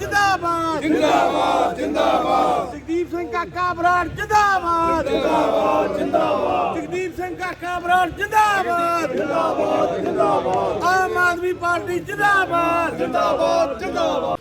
ਜਿੰਦਾਬਾਦ। ਜਿੰਦਾਬਾਦ ਜਿੰਦਾਬਾਦ। ਜਗਦੀਪ ਸਿੰਘ ਕਾਕਾ ਬਰਾੜ ਜਿੰਦਾਬਾਦ। ਜਿੰਦਾਬਾਦ ਜਿੰਦਾਬਾਦ। ਜਗਦੀਪ ਸਿੰਘ ਕਾਕਾ ਬਰਾੜ ਜਿੰਦਾਬਾਦ। ਜਿੰਦਾਬਾਦ ਜਿੰਦਾਬਾਦ। ਆਮ ਆਦਮੀ ਪਾਰਟੀ ਜਿੰਦਾਬਾਦ। ਜਿੰਦਾਬਾਦ ਜਿੰਦਾਬਾਦ।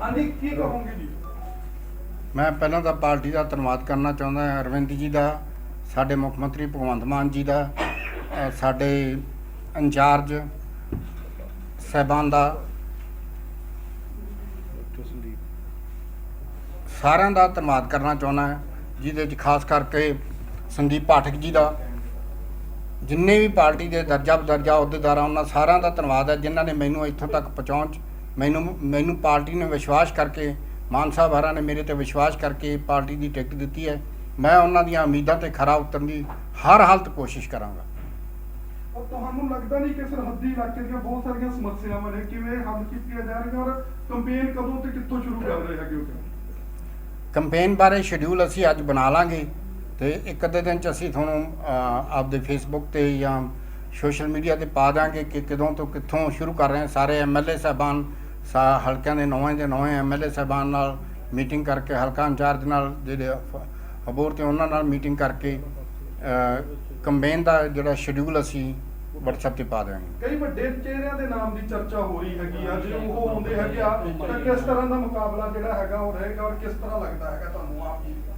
ਹਾਂਜੀ ਕੀ ਕਹੋਗੇ ਜੀ? ਮੈਂ ਪਹਿਲਾਂ ਤਾਂ ਪਾਰਟੀ ਦਾ ਧੰਨਵਾਦ ਕਰਨਾ ਚਾਹੁੰਦਾ ਹਾਂ ਅਰਵਿੰਦ ਜੀ ਦਾ ਸਾਡੇ ਮੁੱਖ ਮੰਤਰੀ ਭਗਵੰਤ ਮਾਨ ਜੀ ਦਾ ਸਾਡੇ ਇੰਚਾਰਜ ਸਹਿਬਾਨ ਦਾ ਸਾਰਿਆਂ ਦਾ ਧੰਨਵਾਦ ਕਰਨਾ ਚਾਹੁੰਦਾ ਹਾਂ ਜਿਹਦੇ ਵਿੱਚ ਖਾਸ ਕਰਕੇ ਸੰਦੀਪ ਪਾਠਕ ਜੀ ਦਾ। ਜਿੰਨੇ ਵੀ ਪਾਰਟੀ ਦੇ ਦਰਜਾ ਬਦਰਜਾ ਅਹੁਦੇਦਾਰਾਂ ਉਹਨਾਂ ਸਾਰਿਆਂ ਦਾ ਧੰਨਵਾਦ ਹੈ ਜਿਨ੍ਹਾਂ ਨੇ ਮੈਨੂੰ ਇੱਥੋਂ ਤੱਕ ਪਹੁੰਚਾਉਣ 'ਚ। ਮੈਨੂੰ ਮੈਨੂੰ ਪਾਰਟੀ ਨੇ ਵਿਸ਼ਵਾਸ ਕਰਕੇ ਮਾਨ ਸਾਹਿਬ ਹਰਾਂ ਨੇ ਮੇਰੇ ਤੇ ਵਿਸ਼ਵਾਸ ਕਰਕੇ ਪਾਰਟੀ ਦੀ ਟਿਕਟ ਦਿੱਤੀ ਹੈ। ਮੈਂ ਉਹਨਾਂ ਦੀਆਂ ਉਮੀਦਾਂ ਤੇ ਖਰਾ ਉਤਰਨ ਦੀ ਹਰ ਹਾਲਤ ਕੋਸ਼ਿਸ਼ ਕਰਾਂਗਾ। ਔਰ ਤੁਹਾਨੂੰ ਲੱਗਦਾ ਨਹੀਂ ਕਿ ਸਰਹੱਦੀ ਇਲਾਕੇ ਦੀਆਂ ਬਹੁਤ ਸਾਰੀਆਂ ਸਮੱਸਿਆਵਾਂ ਨੇ? ਕਿਵੇਂ ਹੱਲ ਕੀਤੀਆਂ ਜਾਣਗੀਆਂ ਔਰ ਕੰਪੇਨ ਕਦੋਂ ਤੇ ਕਿੱਥੋਂ ਸ਼ੁਰੂ ਕਰ ਰਹੇ ਹੈਗੇ ਹੋ? ਕੰਪੇਨ ਬਾਰੇ ਸ਼ਡਿਊਲ ਅਸੀਂ ਅੱਜ ਬਣਾ ਲਾਂਗੇ। ਤੇ ਇੱਕ ਅੱਧੇ ਦਿਨ ਚ ਅਸੀਂ ਤੁਹਾਨੂੰ ਆਪਦੇ ਫੇਸਬੁੱਕ ਤੇ ਜਾਂ ਸੋਸ਼ਲ ਮੀਡੀਆ ਤੇ ਪਾ ਦਾਂਗੇ ਕਿ ਕਦੋਂ ਤੋਂ ਕਿੱਥੋਂ ਸ਼ੁਰੂ ਕਰ ਰਹੇ ਹਾਂ। ਸਾਰੇ ਐਮਐਲਏ ਸਾਹਿਬਾਨ, ਸਾ, ਹਲਕਿਆਂ ਦੇ ਨੌਵੇਂ ਦੇ ਨੌਵੇਂ ਐਮਐਲਏ ਸਾਹਿਬਾਨ ਨਾਲ ਮੀਟਿੰਗ ਕਰਕੇ, ਹਲਕਾ ਇੰਚਾਰਜ ਨਾਲ ਜਿਹੜੇ ਅਬੋਰ ਤੇ ਉਹਨਾਂ ਨਾਲ ਮੀਟਿੰਗ ਕਰਕੇ ਕੰਬੇਨ ਦਾ ਜਿਹੜਾ ਸ਼ਡਿਊਲ ਅਸੀਂ WhatsApp ਤੇ ਪਾ ਦਾਂਗੇ। ਕਈ ਵੱਡੇ ਚਿਹਰਿਆਂ ਦੇ ਨਾਮ ਦੀ ਚਰਚਾ ਹੋ ਰਹੀ ਹੈਗੀ ਆ ਜੇ ਉਹ ਆਉਂਦੇ ਹੈਗੇ ਆ, ਤਾਂ ਕਿਸ ਤਰ੍ਹਾਂ ਦਾ ਮੁਕਾਬਲਾ ਜਿਹੜਾ ਹੈਗਾ ਉਹ ਰਹੇਗਾ ਔਰ ਕਿਸ ਤਰ੍ਹਾਂ ਲੱਗਦਾ ਹੈਗਾ ਤੁਹਾਨੂੰ?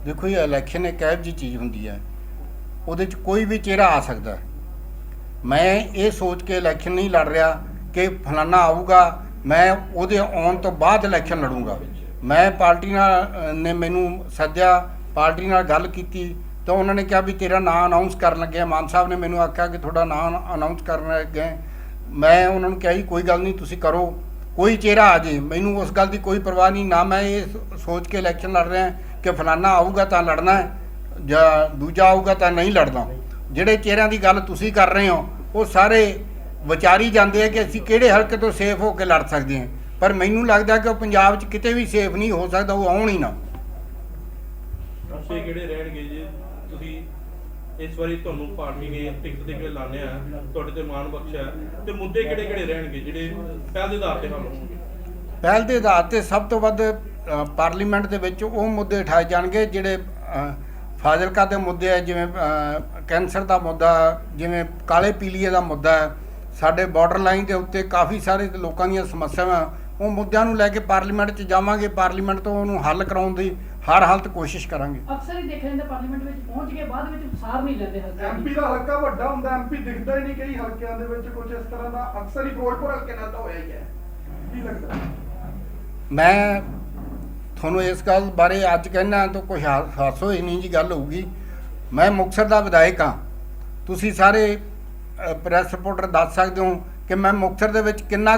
ਦੇਖੋ ਇਹ ਇਲੈਕਸ਼ਨ ਇੱਕ ਇਹੋ ਜਿਹੀ ਚੀਜ਼ ਹੁੰਦੀ ਹੈ। ਉਹਦੇ 'ਚ ਕੋਈ ਵੀ ਚਿਹਰਾ ਆ ਸਕਦਾ ਮੈਂ ਇਹ ਸੋਚ ਕੇ ਇਲੈਕਸ਼ਨ ਨਹੀਂ ਲੜ ਰਿਹਾ ਕਿ ਫਲਾਨਾ ਆਊਗਾ, ਮੈਂ ਉਹਦੇ ਆਉਣ ਤੋਂ ਬਾਅਦ ਇਲੈਕਸ਼ਨ ਲੜੂੰਗਾ। ਮੈਂ ਪਾਰਟੀ ਨਾਲ ਨੇ ਮੈਨੂੰ ਸੱਦਿਆ, ਪਾਰਟੀ ਨਾਲ ਗੱਲ ਕੀਤੀ, ਤਾਂ ਉਹਨਾਂ ਨੇ ਕਿਹਾ ਵੀ ਤੇਰਾ ਨਾਂ ਅਨਾਉਂਸ ਕਰਨ ਲੱਗੇ ਮਾਨ ਸਾਹਿਬ ਨੇ ਮੈਨੂੰ ਆਖਿਆ ਕਿ ਤੁਹਾਡਾ ਨਾਂ ਅਨਾਉਂਸ ਕਰਨ ਲੱਗੇ ਮੈਂ ਉਹਨਾਂ ਨੂੰ ਕਿਹਾ ਜੀ, ਕੋਈ ਗੱਲ ਨਹੀਂ, ਤੁਸੀਂ ਕਰੋ। ਕੋਈ ਚਿਹਰਾ ਆ ਜੇ, ਮੈਨੂੰ ਉਸ ਗੱਲ ਦੀ ਕੋਈ ਪਰਵਾਹ ਨਹੀਂ, ਨਾ ਮੈਂ ਇਹ ਸ- ਸੋਚ ਕੇ ਇਲੈਕਸ਼ਨ ਲੜ ਰਿਹਾ ਕਿ ਫਲਾਨਾ ਆਊਗਾ ਤਾਂ ਲੜਨਾ ਹੈ, ਜਾਂ ਦੂਜਾ ਆਊਗਾ ਤਾਂ ਨਹੀਂ ਲੜਨਾ। ਜਿਹੜੇ ਚਿਹਰਿਆਂ ਦੀ ਗੱਲ ਤੁਸੀਂ ਕਰ ਰਹੇ ਹੋ, ਉਹ ਸਾਰੇ ਵਿਚਾਰੀ ਜਾਂਦੇ ਆ ਕਿ ਅਸੀਂ ਕਿਹੜੇ ਹਲਕੇ ਤੋਂ ਸੇਫ ਹੋ ਕੇ ਲੜ ਸਕਦੇ ਹਾਂ। ਪਰ ਮੈਨੂੰ ਲੱਗਦਾ ਕਿ ਉਹ ਪੰਜਾਬ 'ਚ ਕਿਤੇ ਵੀ ਸੇਫ ਨਹੀਂ ਹੋ ਸਕਦਾ, ਉਹ ਆਉਣ ਹੀ ਨਾ। ਕਿਹੜੇ ਰਹਿਣਗੇ ਜੀ? ਇਸ ਵਾਰੀ ਤੁਹਾਨੂੰ ਪਾਰਟੀ ਨੇ ਟਿਕਟ ਦੇ ਕੇ ਲਾਣੇ ਆ, ਤੁਹਾਡੇ ਤੇ ਮਾਣ ਬਖਸ਼ਿਆ, ਤੇ ਮੁੱਦੇ ਕਿਹੜੇ ਕਿਹੜੇ ਰਹਿਣਗੇ ਜਿਹੜੇ ਪਹਿਲ ਦੇ ਆਧਾਰ ਤੇ ਹੱਲ ਹੋਣਗੇ? ਪਹਿਲ ਦੇ ਆਧਾਰ ਤੇ ਸਭ ਤੋਂ ਵੱਧ ਪਾਰਲੀਮੈਂਟ ਦੇ ਵਿੱਚ ਉਹ ਮੁੱਦੇ ਉਠਾਏ ਜਾਣਗੇ ਜਿਹੜੇ ਫਾਜ਼ਿਲਕਾ ਦੇ ਮੁੱਦੇ ਹੈ ਜਿਵੇਂ ਕੈਂਸਰ ਦਾ ਮੁੱਦਾ, ਜਿਵੇਂ ਕਾਲੇ ਪੀਲੀਏ ਦਾ ਮੁੱਦਾ ਹੈ, ਸਾਡੇ ਬਾਰਡਰ ਲਾਈਨ ਦੇ ਉੱਤੇ ਕਾਫੀ ਸਾਰੇ ਲੋਕਾਂ ਦੀਆਂ ਸਮੱਸਿਆਵਾਂ, ਉਹ ਮੁੱਦਿਆਂ ਨੂੰ ਲੈ ਕੇ ਪਾਰਲੀਮੈਂਟ 'ਚ ਜਾਵਾਂਗੇ, ਪਾਰਲੀਮੈਂਟ ਤੋਂ ਉਹਨੂੰ ਹੱਲ ਕਰਾਉਣ ਦੀ ਹਰ ਹਾਲਤ ਕੋਸ਼ਿਸ਼ ਕਰਾਂਗੇ। ਅਕਸਰ ਹੀ ਦੇਖਿਆ ਜਾਂਦਾ ਪਾਰਲੀਮੈਂਟ ਵਿੱਚ ਪਹੁੰਚ ਕੇ ਬਾਅਦ ਵਿੱਚ ਸਾਰ ਨਹੀਂ ਲੈਂਦੇ ਹਲਕਾ ਐਮਪੀ ਦਾ ਹਲਕਾ ਵੱਡਾ ਹੁੰਦਾ ਐਮਪੀ ਦਿਖਦਾ ਹੀ ਨਹੀਂ ਕਈ ਹਲਕਿਆਂ ਦੇ ਵਿੱਚ ਕੁਝ ਇਸ ਤਰ੍ਹਾਂ ਦਾ। ਅਕਸਰ ਹੀ ਫਿਰੋਜ਼ਪੁਰ ਹਲਕੇ ਨਾਲ ਤਾਂ ਹੋਇਆ ਹੀ ਹੈ। ਕੀ ਲੱਗਦਾ? ਮੈਂ ਤੁਹਾਨੂੰ ਇਸ ਗੱਲ ਬਾਰੇ ਅੱਜ ਕਹਿਣਾ ਤਾਂ ਕੁਝ ਹਾਸੋ ਹੀ ਨਹੀਂ ਜੀ ਗੱਲ ਹੋਊਗੀ। ਮੈਂ ਮੁਕਤਸਰ ਦਾ ਵਿਧਾਇਕ ਹਾਂ। ਤੁਸੀਂ ਸਾਰੇ ਪ੍ਰੈਸ ਰਿਪੋਰਟਰ ਦੱਸ ਸਕਦੇ ਹੋ ਕਿ ਮੈਂ ਮੁਕਤਸਰ ਦੇ ਵਿੱਚ ਕਿੰਨਾ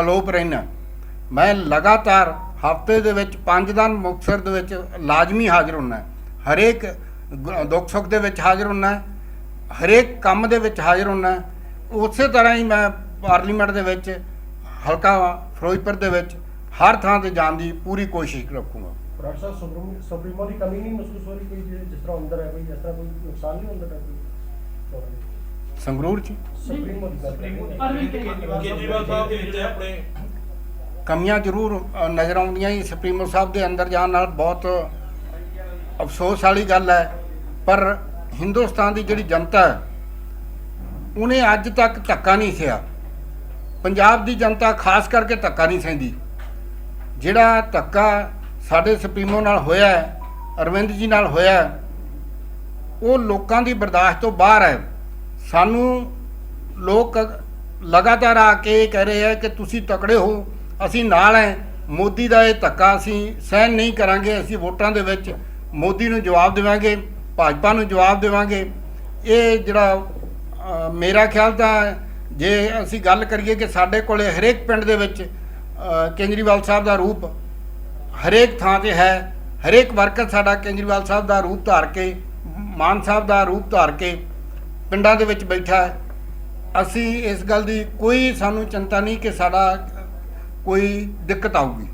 ਅਲੋਪ ਰਹਿਣਾ ਮੈਂ ਲਗਾਤਾਰ ਹਫ਼ਤੇ ਦੇ ਵਿੱਚ ਪੰਜ ਦਿਨ ਮੁਕਤਸਰ ਦੇ ਵਿੱਚ ਲਾਜ਼ਮੀ ਹਾਜ਼ਰ ਹੁੰਨਾ ਹਰੇਕ ਗ- ਦੁੱਖ ਸੁੱਖ ਦੇ ਵਿੱਚ ਹਾਜ਼ਰ ਹੁੰਨਾ ਹਰੇਕ ਕੰਮ ਦੇ ਵਿੱਚ ਹਾਜ਼ਰ ਹੁੰਨਾ ਉਸੇ ਤਰ੍ਹਾਂ ਹੀ ਮੈਂ ਪਾਰਲੀਮੈਂਟ ਦੇ ਵਿੱਚ ਹਲਕਾ ਫਿਰੋਜ਼ਪੁਰ ਦੇ ਵਿੱਚ ਹਰ ਥਾਂ ਤੇ ਜਾਣ ਦੀ ਪੂਰੀ ਕੋਸ਼ਿਸ਼ ਰੱਖੂੰਗਾ। ਡਾਕਟਰ ਸਾਹਿਬ ਸੁਪਰੀਮ ਸੁਪਰੀਮੋ ਦੀ ਕਮੀ ਨਹੀਂ ਮਹਿਸੂਸ ਹੋ ਰਹੀ ਕੋਈ ਜਿ- ਜਿਸ ਤਰ੍ਹਾਂ ਅੰਦਰ ਹੈ ਕੋਈ ਇਸ ਤਰ੍ਹਾਂ ਕੋਈ ਨੁਕਸਾਨ ਨਹੀਂ ਹੁੰਦਾ ਪਿਆ ਕੋਈ ਸੰਗਰੂਰ 'ਚ? ਸੁਪਰੀਮੋ ਦੀ ਕੇਜਰੀਵਾਲ ਸਾਹਿਬ ਦੇ ਜਿਹੜੇ ਆਪਣੇ ਕਮੀਆਂ ਜ਼ਰੂਰ ਨਜ਼ਰ ਆਉਂਦੀਆਂ ਹੀ ਸੁਪਰੀਮੋ ਸਾਹਿਬ ਦੇ ਅੰਦਰ ਜਾਣ ਨਾਲ ਬਹੁਤ ਅਫਸੋਸ ਵਾਲੀ ਗੱਲ ਹੈ। ਪਰ ਹਿੰਦੁਸਤਾਨ ਦੀ ਜਿਹੜੀ ਜਨਤਾ ਹੈ, ਉਹਨੇ ਅੱਜ ਤੱਕ ਧੱਕਾ ਨਹੀਂ ਸਿਆ। ਪੰਜਾਬ ਦੀ ਜਨਤਾ ਖਾਸ ਕਰਕੇ ਧੱਕਾ ਨਹੀਂ ਸਹਿੰਦੀ। ਜਿਹੜਾ ਧੱਕਾ ਸਾਡੇ ਸੁਪਰੀਮੋ ਨਾਲ ਹੋਇਆ ਹੈ, ਅਰਵਿੰਦ ਜੀ ਨਾਲ ਹੋਇਆ ਉਹ ਲੋਕਾਂ ਦੀ ਬਰਦਾਸ਼ਤ ਤੋਂ ਬਾਹਰ ਹੈ। ਸਾਨੂੰ ਲੋਕ ਲਗਾਤਾਰ ਆ ਕੇ ਇਹ ਕਹਿ ਰਹੇ ਹੈ ਕਿ ਤੁਸੀਂ ਤਕੜੇ ਹੋ ਅਸੀਂ ਨਾਲ ਹੈ ਮੋਦੀ ਦਾ ਇਹ ਧੱਕਾ ਅਸੀਂ ਸਹਿਣ ਨਹੀਂ ਕਰਾਂਗੇ। ਅਸੀਂ ਵੋਟਾਂ ਦੇ ਵਿੱਚ ਮੋਦੀ ਨੂੰ ਜਵਾਬ ਦੇਵਾਂਗੇ ਭਾਜਪਾ ਨੂੰ ਜਵਾਬ ਦੇਵਾਂਗੇ। ਇਹ ਜਿਹੜਾ ਮੇਰਾ ਖਿਆਲ ਤਾਂ ਜੇ ਅਸੀਂ ਗੱਲ ਕਰੀਏ ਕਿ ਸਾਡੇ ਕੋਲੇ ਹਰੇਕ ਪਿੰਡ ਦੇ ਵਿੱਚ ਅ, ਕੇਜਰੀਵਾਲ ਸਾਹਿਬ ਦਾ ਰੂਪ ਹਰੇਕ ਥਾਂ ਤੇ ਹੈ। ਹਰੇਕ ਵਰਕਰ ਸਾਡਾ ਕੇਜਰੀਵਾਲ ਸਾਹਿਬ ਦਾ ਰੂਪ ਧਾਰ ਕੇ ਮਾਨ ਸਾਹਿਬ ਦਾ ਰੂਪ ਧਾਰ ਕੇ ਪਿੰਡਾਂ ਦੇ ਵਿੱਚ ਬੈਠਾ ਅਸੀਂ ਇਸ ਗੱਲ ਦੀ ਕੋਈ ਸਾਨੂੰ ਚਿੰਤਾ ਨਹੀਂ ਕਿ ਸਾਡਾ ਕੋਈ ਦਿੱਕਤ ਆਊਗੀ।